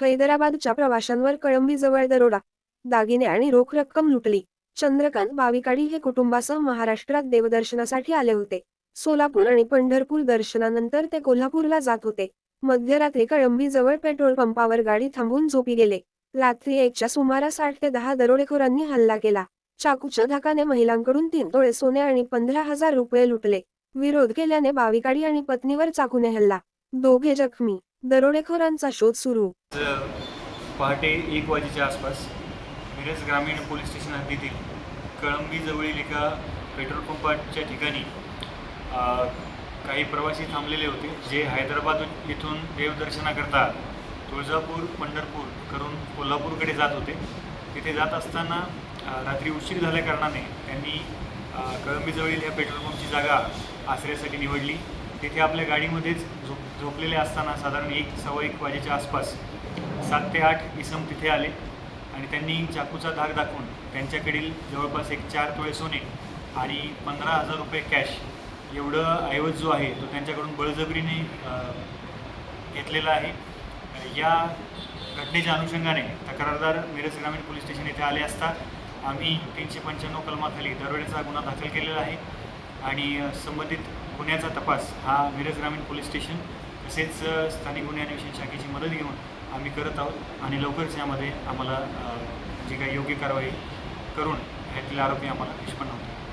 हैदराबादच्या प्रवाशांवर कळंबीजवळ दरोडा दागिने आणि रोख रक्कम लुटली. चंद्रकांत बाविकाडी हे कुटुंबासह महाराष्ट्रात देवदर्शनासाठी आले होते. सोलापूर आणि पंढरपूर दर्शनानंतर ते कोल्हापूरला जात होते. मध्यरात्री कळंबीजवळ पेट्रोल पंपावर गाडी थांबून झोपी गेले. रात्री एकच्या सुमारास आठ ते दहा दरोडेखोरांनी हल्ला केला. चाकूच्या धाकाने महिलांकडून तीन तोळे सोने आणि पंधरा हजार रुपये लुटले. विरोध केल्याने बाविकाडी आणि पत्नीवर चाकूने हल्ला. दोघे जखमी दरोडेखोरांचा शोध सुरू. पहाटे एक वाजेच्या आसपास मिरज ग्रामीण पोलीस स्टेशन हद्दीतील कळंबीजवळील एका पेट्रोल पंपाच्या ठिकाणी काही प्रवासी थांबलेले होते जे हैदराबाद इथून देवदर्शनाकरता तुळजापूर पंढरपूर करून कोल्हापूरकडे जात होते. तिथे जात असताना रात्री उशीर झाल्या कारणाने त्यांनी कळंबीजवळील ह्या पेट्रोल पंपची जागा आसऱ्यासाठी निवडली. तिथे आपल्या गाडीमध्येच झोप झोपलेले असताना साधारण एक सव्वा एक वाजेच्या आसपास सात ते आठ इसम तिथे आले आणि त्यांनी चाकूचा धाक दाखवून त्यांच्याकडील जवळपास एक चार तोळे सोने आणि पंधरा हजार रुपये कॅश एवढं ऐवज जो आहे तो त्यांच्याकडून बळजबरीने घेतलेला आहे. या घटनेच्या अनुषंगाने तक्रारदार मिरज ग्रामीण पोलीस स्टेशन येथे आले असता आम्ही तीनशे पंच्याण्णव कलमाखाली दरोड्याचा गुन्हा दाखल केलेला आहे. आणि संबंधित गुन्ह्याचा तपास हा मिरज ग्रामीण पोलीस स्टेशन तसेच स्थानिक गुन्हे अन्वेषण शाखेची मदत घेऊन आम्ही करत आहोत आणि लवकरच यामध्ये आम्हाला जी काही योग्य कारवाई करून ह्यातील आरोपी आम्हाला निष्पन्न होतो